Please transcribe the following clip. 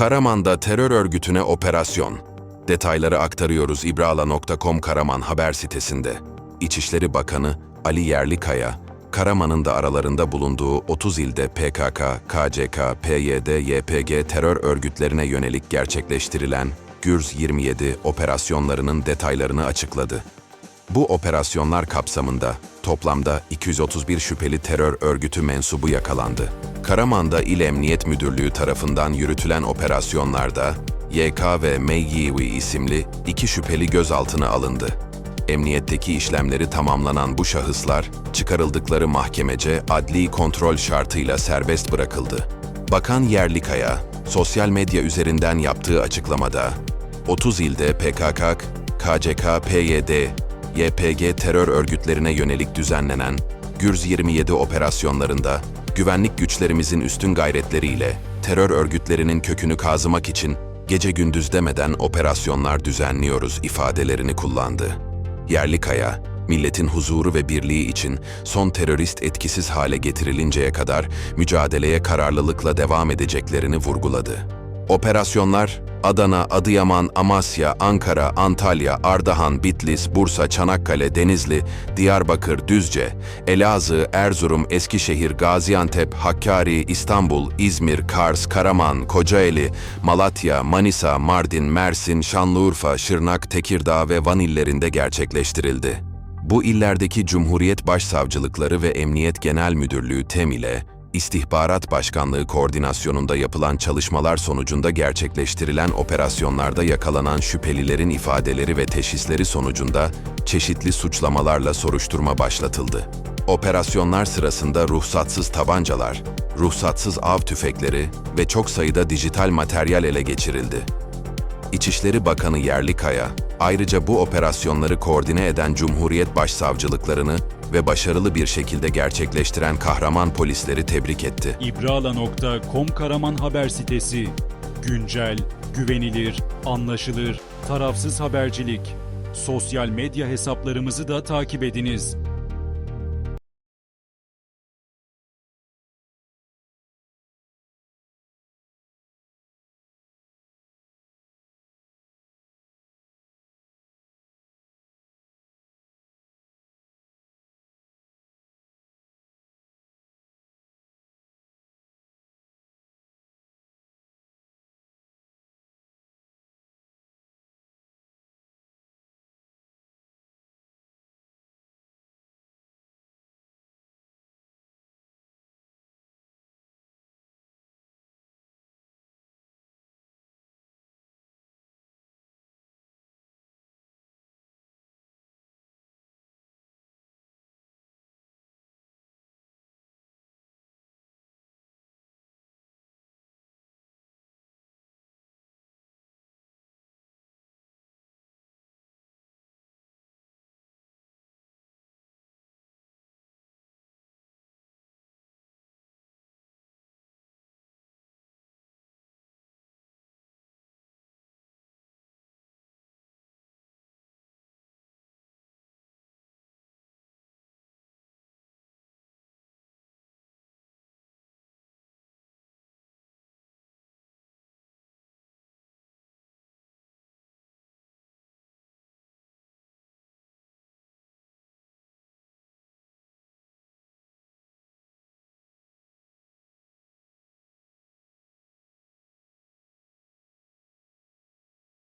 Karaman'da terör örgütüne operasyon. Detayları aktarıyoruz ibrala.com Karaman haber sitesinde. İçişleri Bakanı Ali Yerlikaya, Karaman'ın da aralarında bulunduğu 30 ilde PKK, KCK, PYD, YPG terör örgütlerine yönelik gerçekleştirilen Gürz 27 operasyonlarının detaylarını açıkladı. Bu operasyonlar kapsamında toplamda 231 şüpheli terör örgütü mensubu yakalandı. Karaman'da İl Emniyet Müdürlüğü tarafından yürütülen operasyonlarda YK ve Meyyiwi isimli iki şüpheli gözaltına alındı. Emniyetteki işlemleri tamamlanan bu şahıslar çıkarıldıkları mahkemece adli kontrol şartıyla serbest bırakıldı. Bakan Yerlikaya, sosyal medya üzerinden yaptığı açıklamada 30 ilde PKK, KCK, PYD, YPG terör örgütlerine yönelik düzenlenen Gürz 27 operasyonlarında güvenlik güçlerimizin üstün gayretleriyle terör örgütlerinin kökünü kazımak için gece gündüz demeden operasyonlar düzenliyoruz ifadelerini kullandı. Yerlikaya, milletin huzuru ve birliği için son terörist etkisiz hale getirilinceye kadar mücadeleye kararlılıkla devam edeceklerini vurguladı. Operasyonlar Adana, Adıyaman, Amasya, Ankara, Antalya, Ardahan, Bitlis, Bursa, Çanakkale, Denizli, Diyarbakır, Düzce, Elazığ, Erzurum, Eskişehir, Gaziantep, Hakkari, İstanbul, İzmir, Kars, Karaman, Kocaeli, Malatya, Manisa, Mardin, Mersin, Şanlıurfa, Şırnak, Tekirdağ ve Van illerinde gerçekleştirildi. Bu illerdeki Cumhuriyet Başsavcılıkları ve Emniyet Genel Müdürlüğü TEM ile İstihbarat Başkanlığı koordinasyonunda yapılan çalışmalar sonucunda gerçekleştirilen operasyonlarda yakalanan şüphelilerin ifadeleri ve teşhisleri sonucunda çeşitli suçlamalarla soruşturma başlatıldı. Operasyonlar sırasında ruhsatsız tabancalar, ruhsatsız av tüfekleri ve çok sayıda dijital materyal ele geçirildi. İçişleri Bakanı Yerlikaya, ayrıca bu operasyonları koordine eden Cumhuriyet Başsavcılıklarını ve başarılı bir şekilde gerçekleştiren kahraman polisleri tebrik etti. İbrala.com Karaman haber sitesi. Güncel, güvenilir, anlaşılır, tarafsız habercilik. Sosyal medya hesaplarımızı da takip ediniz.